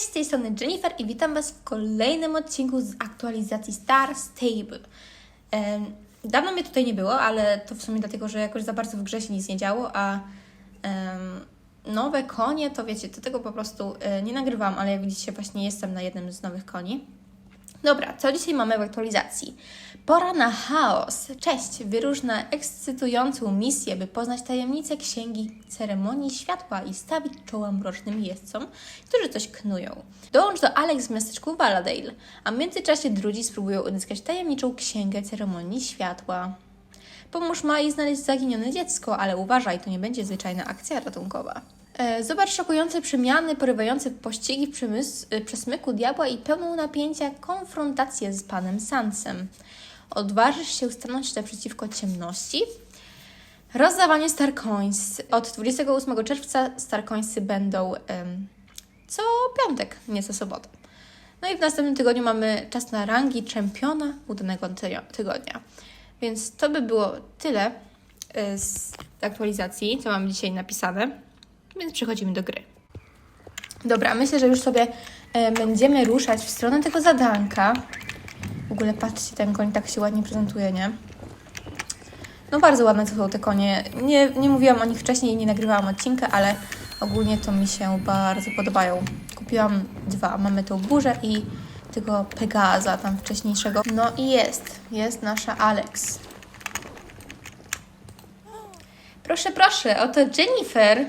z tej strony Jennifer i witam Was w kolejnym odcinku z aktualizacji Star Stable. Dawno mnie tutaj nie było, ale to w sumie dlatego, że jakoś za bardzo w grze się nic nie działo, a nowe konie, to wiecie, do tego po prostu e, nie nagrywam, ale jak widzicie właśnie jestem na jednym z nowych koni. Dobra, co dzisiaj mamy w aktualizacji? Pora na chaos. Cześć! Wyrusz na ekscytującą misję, by poznać tajemnice księgi ceremonii światła i stawić czoła mrocznym jeźdźcom, którzy coś knują. Dołącz do Alex w miasteczku Valadale, a w międzyczasie drudzy spróbują odzyskać tajemniczą księgę ceremonii światła. Pomóż Mai znaleźć zaginione dziecko, ale uważaj, to nie będzie zwyczajna akcja ratunkowa. E, Zobacz szokujące przemiany, porywające pościgi w przemys- e, przesmyku diabła i pełną napięcia konfrontację z panem Sansem. Odważysz się stanąć naprzeciwko ciemności? Rozdawanie Starcoins. Od 28 czerwca Starcoinsy będą em, co piątek, nie co sobotę. No i w następnym tygodniu mamy czas na rangi czempiona udanego tygo- tygodnia. Więc to by było tyle y, z aktualizacji, co mam dzisiaj napisane. Więc przechodzimy do gry. Dobra, myślę, że już sobie e, będziemy ruszać w stronę tego zadanka. W ogóle patrzcie, ten koń tak się ładnie prezentuje, nie? No bardzo ładne to są te konie. Nie, nie mówiłam o nich wcześniej, nie nagrywałam odcinka, ale ogólnie to mi się bardzo podobają. Kupiłam dwa. Mamy tą burzę i tego Pegaza tam wcześniejszego. No i jest. Jest nasza Alex. Proszę, proszę, oto Jennifer.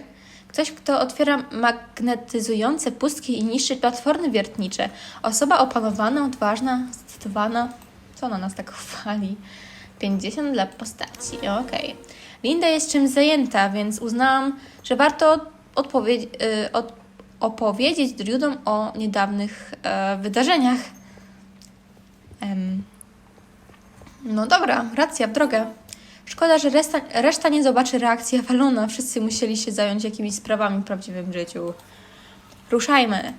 Ktoś, kto otwiera magnetyzujące pustki i niszczy platformy wiertnicze. Osoba opanowana, odważna, zdecydowana. Co ona nas tak chwali? 50 dla postaci, okej. Linda jest czymś zajęta, więc uznałam, że warto odpowiedź, y, od, opowiedzieć Drudom o niedawnych e, wydarzeniach. No dobra, racja, w drogę. Szkoda, że reszta, reszta nie zobaczy reakcji Avalona. Wszyscy musieli się zająć jakimiś sprawami w prawdziwym życiu. Ruszajmy.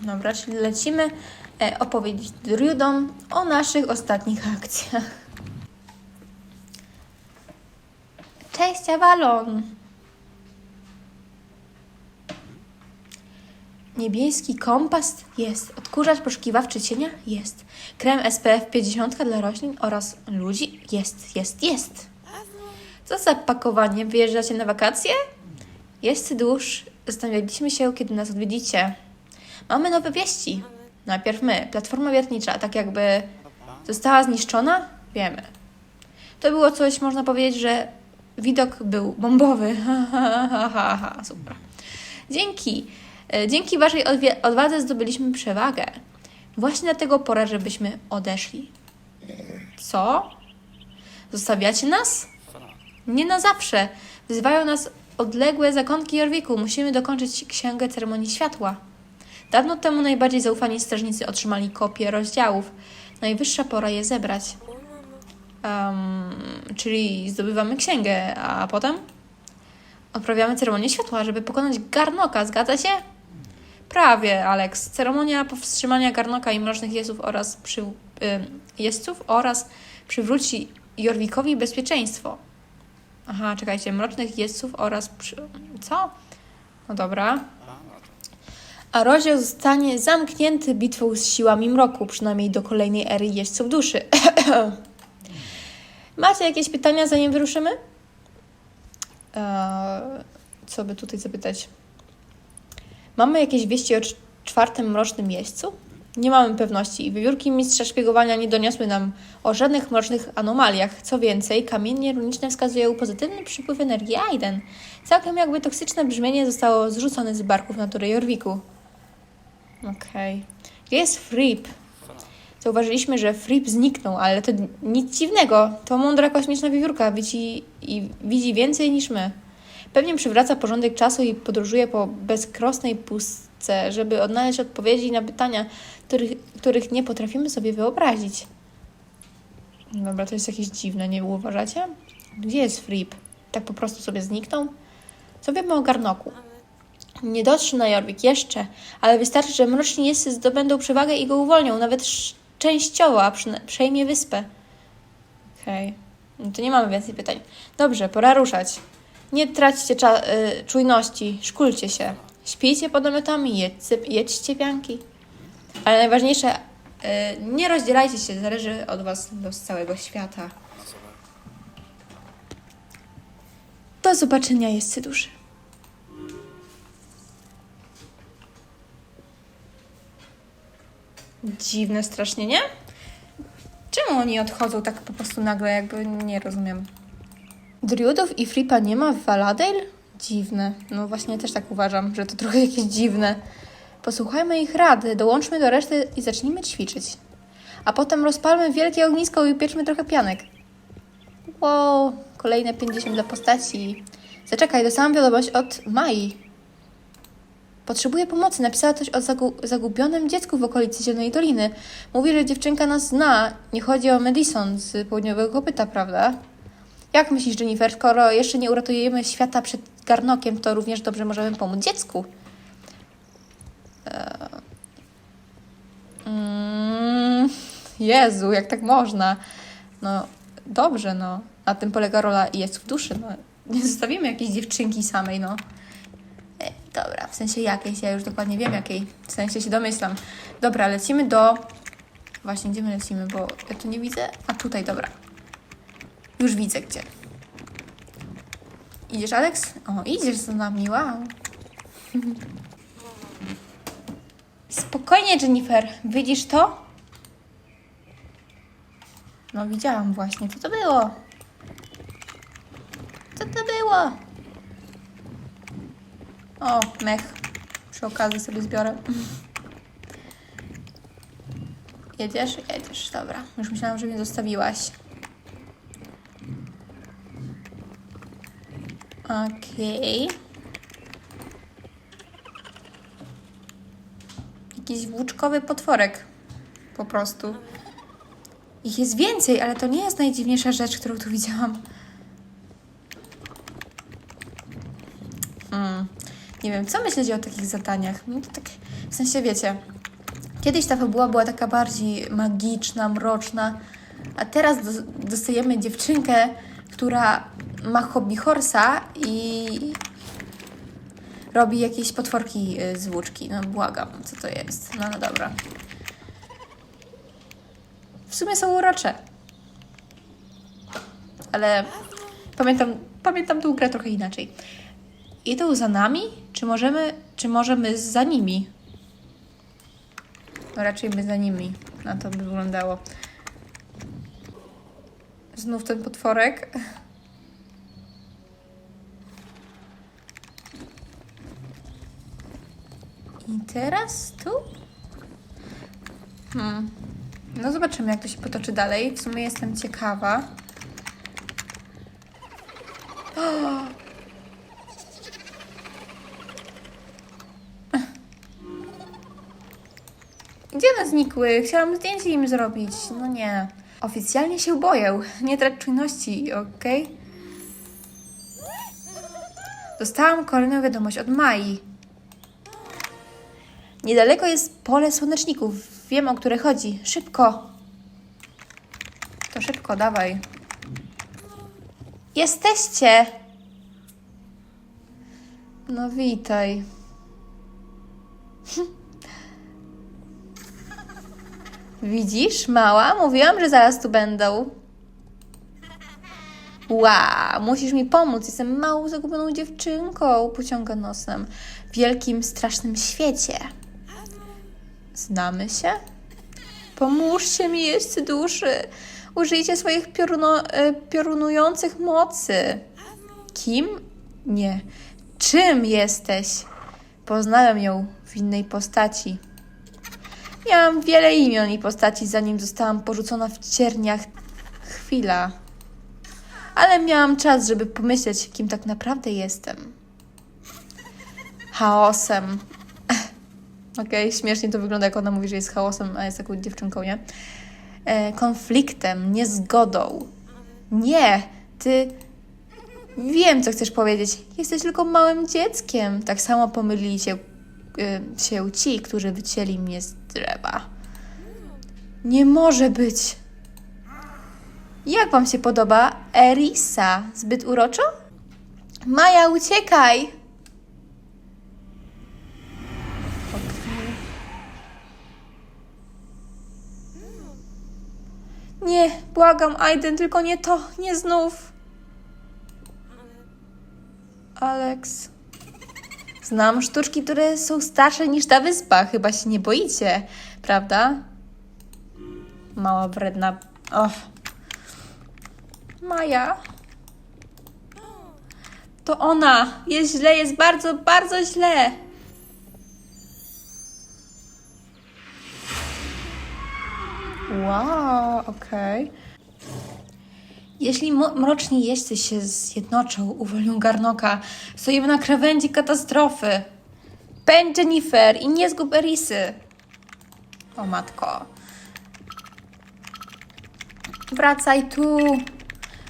Dobra, czyli lecimy opowiedzieć Drudom o naszych ostatnich akcjach. Cześć, Avalon! Niebieski kompas? Jest. Odkurzacz poszukiwawczy cienia? Jest. Krem SPF 50 dla roślin oraz ludzi? Jest, jest, jest. Co za pakowanie? Wyjeżdżacie na wakacje? Jest dłuż. Zastanawialiśmy się, kiedy nas odwiedzicie. Mamy nowe wieści. Najpierw my. Platforma wiertnicza, tak jakby została zniszczona? Wiemy. To było coś, można powiedzieć, że widok był bombowy. Super. Dzięki. E, Dzięki Waszej odwadze zdobyliśmy przewagę. Właśnie dlatego pora, żebyśmy odeszli. Co? Zostawiacie nas? Nie na zawsze. Wzywają nas odległe zakątki Jorwiku. Musimy dokończyć księgę ceremonii światła. Dawno temu najbardziej zaufani strażnicy otrzymali kopie rozdziałów. Najwyższa pora je zebrać. Em, czyli zdobywamy księgę, a potem odprawiamy ceremonię światła, żeby pokonać Garnoka. Zgadza się? Prawie, Alex. Ceremonia powstrzymania Garnoka i mrocznych jeźdźców oraz przy, y, oraz przywróci Jorwikowi bezpieczeństwo. Aha, czekajcie, mrocznych jeźdźców oraz przy... Co? No dobra. A rozdział zostanie zamknięty bitwą z siłami mroku, przynajmniej do kolejnej ery jeźdźców duszy. Macie jakieś pytania, zanim wyruszymy? Eee, co by tutaj zapytać? Mamy jakieś wieści o cz- czwartym mrocznym jeźdźcu? Nie mamy pewności. Wiewiórki mistrza szpiegowania nie doniosły nam o żadnych mrocznych anomaliach. Co więcej, kamienie runiczne wskazują pozytywny przypływ energii Aiden. Całkiem jakby toksyczne brzmienie zostało zrzucone z barków natury Jorwiku. Okej. Gdzie jest Fripp? Zauważyliśmy, że Fripp zniknął, ale to nic dziwnego. To mądra kosmiczna wiewiórka widzi, i widzi więcej niż my. Pewnie przywraca porządek czasu i podróżuje po bezkrosnej pustce, żeby odnaleźć odpowiedzi na pytania, których, których nie potrafimy sobie wyobrazić. Dobra, to jest jakieś dziwne, nie uważacie? Gdzie jest Fripp? Tak po prostu sobie zniknął? Co wiemy o Garnoku? Nie dotrze na Jorvik jeszcze, ale wystarczy, że mroczni jeźdźcy zdobędą przewagę i go uwolnią, nawet częściowo, a przejmie wyspę. Okej, no to nie mamy więcej pytań. Dobrze, pora ruszać. Nie traćcie y, czujności, szkulcie się. Śpijcie pod namiotami, jedźcie, jedźcie pianki. Ale najważniejsze, e, nie rozdzielajcie się, zależy od Was los całego świata. Do zobaczenia, jest duszy. Dziwne strasznie, nie? Czemu oni odchodzą tak po prostu nagle, jakby nie rozumiem. Driudów i Fripa nie ma w Valadale? Dziwne. No właśnie też tak uważam, że to trochę jakieś dziwne. Posłuchajmy ich rady, dołączmy do reszty i zacznijmy ćwiczyć. A potem rozpalmy wielkie ognisko i upieczmy trochę pianek. Wow, kolejne 50 dla postaci. Zaczekaj, dostałam wiadomość od Mai. Potrzebuję pomocy. Napisała coś o zagu- zagubionym dziecku w okolicy Zielonej Doliny. Mówi, że dziewczynka nas zna. Nie chodzi o Madison z południowego kopyta, prawda? Jak myślisz, Jennifer, skoro jeszcze nie uratujemy świata przed garnokiem, to również dobrze możemy pomóc dziecku? Eee... Mm, Jezu, jak tak można? No, dobrze, no. Na tym polega rola jest w duszy, no. Nie zostawimy jakiejś dziewczynki samej, no. Dobra, w sensie jakiejś, ja już dokładnie wiem jakiej. W sensie się domyślam. Dobra, lecimy do... Właśnie, gdzie my lecimy, bo ja tu nie widzę. A tutaj, dobra. Już widzę gdzie. Idziesz, Alex? O, idziesz za nami, wow. Spokojnie, Jennifer. Widzisz to? No, widziałam właśnie. Co to było? Co to było? O, mech. Przy okazji sobie zbiorę. Jedziesz? Jedziesz, dobra. Już myślałam, że mnie zostawiłaś. Okej. Jakiś włóczkowy potworek. Po prostu. Ich jest więcej, ale to nie jest najdziwniejsza rzecz, którą tu widziałam. Mm. Nie wiem, co myślicie o takich zadaniach? No to tak, w sensie wiecie, kiedyś ta fabuła była taka bardziej magiczna, mroczna, a teraz dos- dostajemy dziewczynkę, która ma hobby horsa i robi jakieś potworki y, z włóczki. No błagam, co to jest? No, no dobra. W sumie są urocze. Ale pamiętam, pamiętam tą grę trochę inaczej. Idą za nami? Czy możemy, czy możemy za nimi? No raczej my za nimi. Na to by wyglądało. Znów ten potworek. I teraz tu? Hmm. No zobaczymy, jak to się potoczy dalej. W sumie jestem ciekawa. Gdzie one znikły? Chciałam zdjęcie im zrobić. No nie. Oficjalnie się boję. Nie trać czujności, okej? Dostałam kolejną wiadomość od Mai. Niedaleko jest pole słoneczników. Wiem, o które chodzi. Szybko. To szybko, dawaj. Jesteście! No witaj. Widzisz, mała? Mówiłam, że zaraz tu będą. Wow, musisz mi pomóc. Jestem małą, zagubioną dziewczynką. Pociąga nosem. W wielkim, strasznym świecie. Znamy się? Pomóżcie mi, jeźdźcy duszy. Użyjcie swoich pioruno, e, piorunujących mocy. Kim? Nie. Czym jesteś? Poznałem ją w innej postaci. Miałam wiele imion i postaci, zanim zostałam porzucona w cierniach. Chwila. Ale miałam czas, żeby pomyśleć, kim tak naprawdę jestem. Chaosem. Okej, śmiesznie to wygląda, jak ona mówi, że jest chaosem, a jest taką dziewczynką, nie? E, konfliktem, niezgodą. Nie, ty. Wiem, co chcesz powiedzieć. Jesteś tylko małym dzieckiem. Tak samo pomylili się, Y, się ci, którzy wycięli mnie z drzewa. Nie może być! Jak wam się podoba Erisa? Zbyt uroczo? Maja, uciekaj! Nie, błagam, Aiden, tylko nie to, nie znów. Alex. Znam sztuczki, które są starsze niż ta wyspa. Chyba się nie boicie, prawda? Mała wredna. Och. Maja. To ona. Jest źle, jest bardzo, bardzo źle. Wow, okej. Jeśli mroczni jeźdźcy się zjednoczą, uwolnią Garnoka, stoimy na krawędzi katastrofy. Pędź Jennifer i nie zgub Erisy. O matko. Wracaj tu.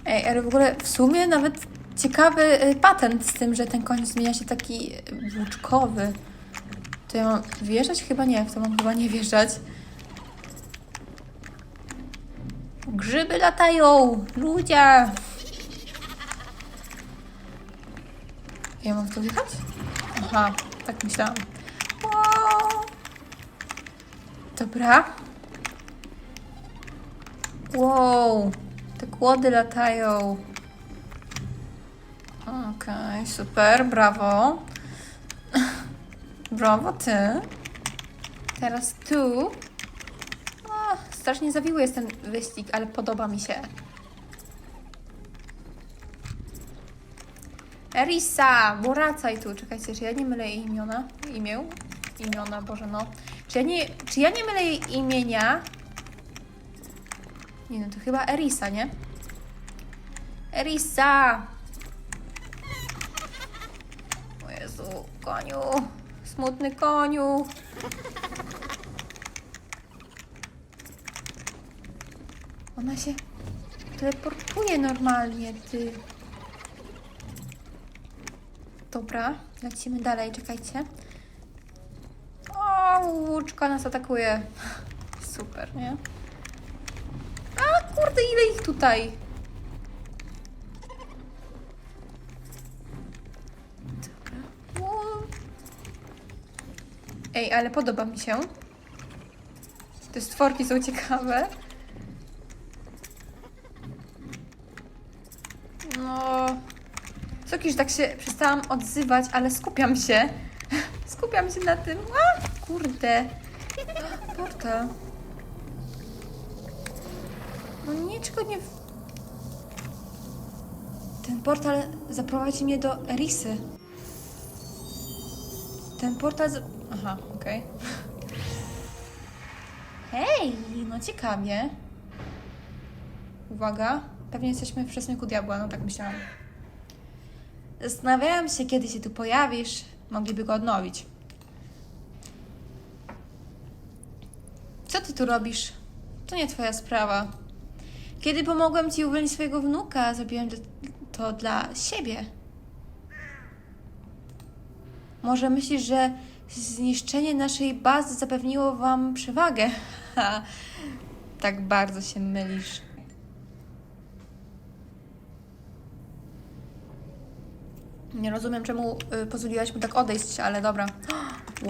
Ej, ale w ogóle w sumie nawet ciekawy y, patent z tym, że ten koń zmienia się taki y, włóczkowy. To ja mam wjeżdżać? Chyba nie, w to mam chyba nie wjeżdżać. Grzyby latają! Ludzie! Ja mam to wjechać? Aha, tak myślałam. Wow. Dobra. Wow, te kłody latają. Okej, super, brawo. Brawo ty. Teraz tu. Strasznie zawiły jest ten wyścig, ale podoba mi się. Erisa, wracaj tu. Czekajcie, czy ja nie mylę jej imiona? Imię? Imiona, Boże, no. Czy ja nie, czy ja nie mylę jej imienia? Nie no, to chyba Erisa, nie? Erisa! O Jezu, koniu. Smutny koniu. Ona się teleportuje normalnie, ty. Dobra, lecimy dalej, czekajcie. O, łuczka nas atakuje. Super, nie? A kurde, ile ich tutaj? Dobra. Ej, ale podoba mi się. Te stworki są ciekawe. No. Co że tak się przestałam odzywać, ale skupiam się. Skupiam się na tym. A, kurde. Portal. No niczego nie... Ten portal zaprowadzi mnie do Erisy. Ten portal... Z... Aha, okej. Hej, no ciekawie. Uwaga, pewnie jesteśmy w przesmyku diabła, no tak myślałam. Zastanawiałam się, kiedy się tu pojawisz. Mogliby go odnowić. Co ty tu robisz? To nie twoja sprawa. Kiedy pomogłem ci uwolnić swojego wnuka, zrobiłem to- dla siebie. Może myślisz, że zniszczenie naszej bazy zapewniło wam przewagę? Ha, tak bardzo się mylisz. Nie rozumiem, czemu y, pozwoliłaś mu tak odejść, ale dobra.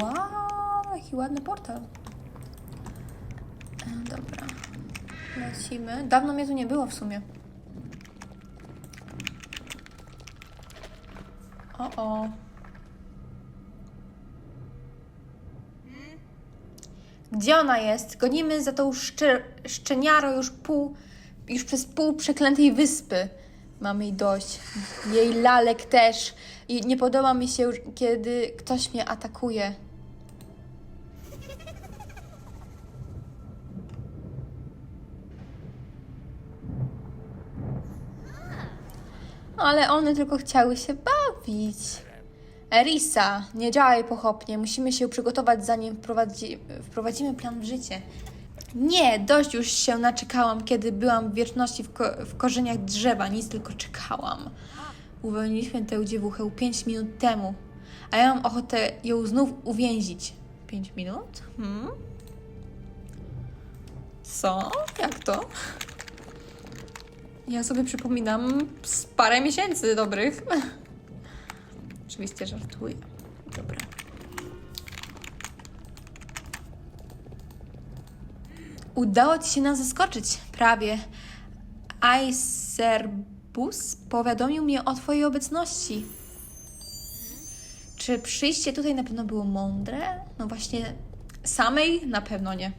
Wow, jaki ładny portal. E, Dobra. Lecimy. Dawno mnie tu nie było w sumie. O, o. Gdzie ona jest? Gonimy za tą szcze- szczeniarą już pół, już przez pół przeklętej wyspy. Mamy jej dość. Jej lalek też. I nie podoba mi się kiedy ktoś mnie atakuje. Ale one tylko chciały się bawić. Erisa, nie działaj pochopnie. Musimy się przygotować, zanim wprowadzi, wprowadzimy plan w życie. Nie, dość już się naczekałam, kiedy byłam w wieczności w, ko- w korzeniach drzewa. Nic tylko czekałam. Uwolniliśmy tę dziewuchę 5 minut temu, a ja mam ochotę ją znów uwięzić. 5 minut? Hmm? Co? Jak to? Ja sobie przypominam z parę miesięcy dobrych. Oczywiście żartuję. Dobra. Udało ci się nas zaskoczyć. Prawie. Aiserbus powiadomił mnie o twojej obecności. Czy przyjście tutaj na pewno było mądre? No właśnie, samej na pewno nie.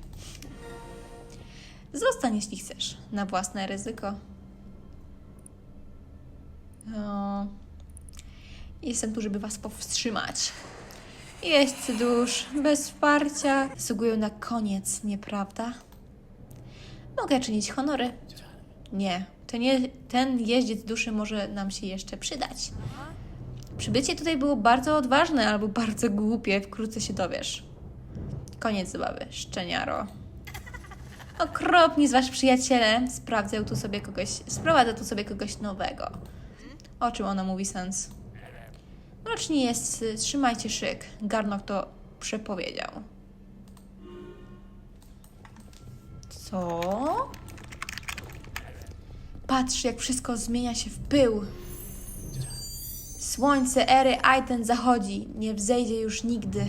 Zostań, jeśli chcesz, na własne ryzyko. No. Jestem tu, żeby was powstrzymać. Jeźdźcy dusz, bez wsparcia, zasługują na koniec, nieprawda? Mogę czynić honory. Nie, ten, je, ten jeździec duszy może nam się jeszcze przydać. Przybycie tutaj było bardzo odważne albo bardzo głupie, wkrótce się dowiesz. Koniec zabawy, szczeniaro. Okropni z wasz przyjaciele tu sobie kogoś, sprowadzę tu sobie kogoś nowego. O czym ona mówi sens? Rocznie jest, trzymajcie szyk. Garnok to przepowiedział. Co? Patrz, jak wszystko zmienia się w pył. Słońce ery Aiten zachodzi, nie wzejdzie już nigdy.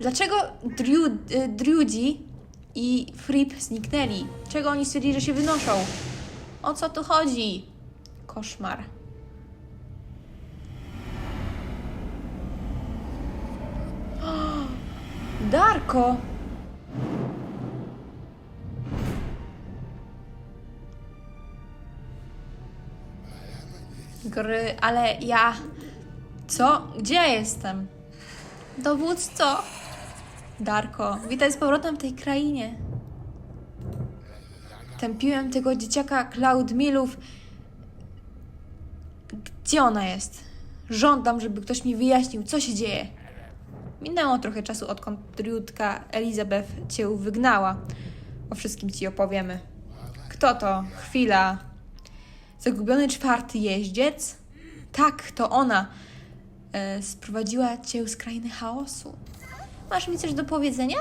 Dlaczego Drew, y, Drudzi i Fripp zniknęli? Czego oni stwierdzili, że się wynoszą? O co tu chodzi? Koszmar. Darko! Gry, ale ja. Co? Gdzie ja jestem? Dowódco! Darko, witaj z powrotem w tej krainie. Tępiłem tego dzieciaka Cloud Millów. Gdzie ona jest? Żądam, żeby ktoś mi wyjaśnił, co się dzieje. Minęło trochę czasu, odkąd Driutka Elizabeth cię wygnała. O wszystkim ci opowiemy. Kto to? Chwila. Zagubiony czwarty jeździec? Tak, to ona. E, sprowadziła cię z krainy chaosu. Masz mi coś do powiedzenia?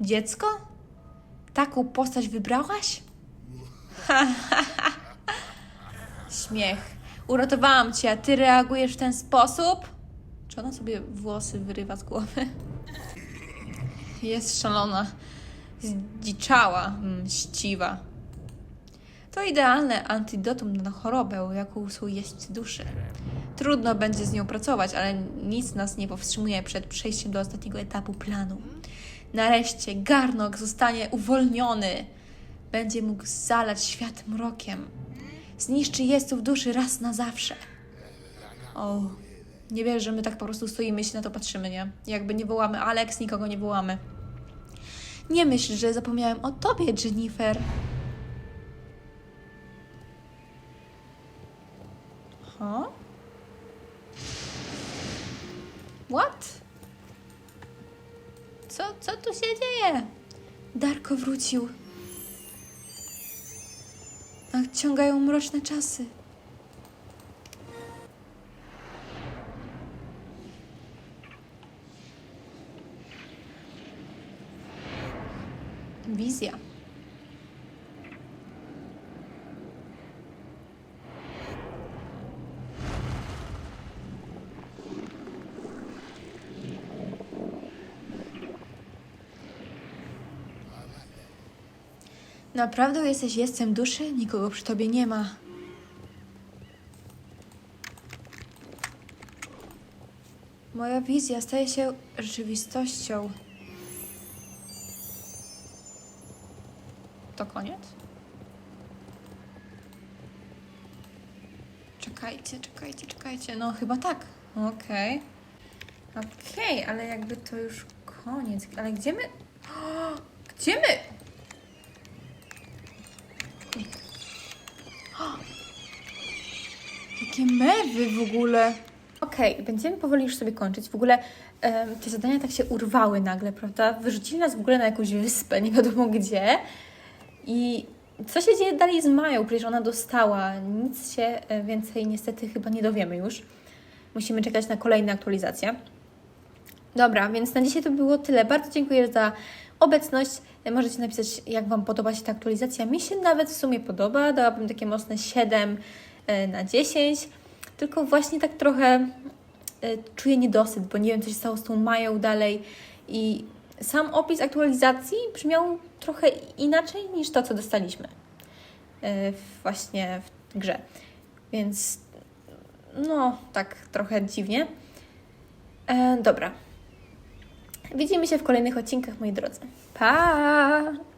Dziecko? Taką postać wybrałaś? Śmiech. Uratowałam cię, a ty reagujesz w ten sposób? Czy ona sobie włosy wyrywa z głowy? Jest szalona. Zdziczała, mściwa. To idealne antidotum na chorobę, jaką są jeść duszy. Trudno będzie z nią pracować, ale nic nas nie powstrzymuje przed przejściem do ostatniego etapu planu. Nareszcie Garnok zostanie uwolniony. Będzie mógł zalać świat mrokiem. Zniszczy jestów duszy raz na zawsze. O, nie wierzę, że my tak po prostu stoimy się na to patrzymy, nie? Jakby nie wołamy Alex, nikogo nie wołamy. Nie myśl, że zapomniałem o tobie, Jennifer. Huh? What? Co, co tu się dzieje? Darko wrócił. Nadciągają mroczne czasy. Wizja. Naprawdę jesteś jestem duszy? Nikogo przy tobie nie ma. Moja wizja staje się rzeczywistością. To koniec? Czekajcie, czekajcie, czekajcie. No chyba tak. Okej. Okej, ale jakby to już koniec. Ale gdzie my... Gdzie my... Jakie mewy w ogóle. Okej, będziemy powoli już sobie kończyć. W ogóle te zadania tak się urwały nagle, prawda? Wyrzucili nas w ogóle na jakąś wyspę, nie wiadomo gdzie. I co się dzieje dalej z Mają? Przecież ona dostała. Nic się e, więcej niestety chyba nie dowiemy już. Musimy czekać na kolejne aktualizacje. Dobra, więc na dzisiaj to było tyle. Bardzo dziękuję za obecność. E, Możecie napisać, jak Wam podoba się ta aktualizacja. Mi się nawet w sumie podoba. Dałabym takie mocne 7 e, na 10. Tylko właśnie tak trochę e, czuję niedosyt, bo nie wiem, co się stało z tą Mają dalej. I sam opis aktualizacji brzmiał trochę inaczej niż to, co dostaliśmy e, właśnie w grze. Więc no, tak trochę dziwnie. E, dobra. Widzimy się w kolejnych odcinkach, moi drodzy. Pa!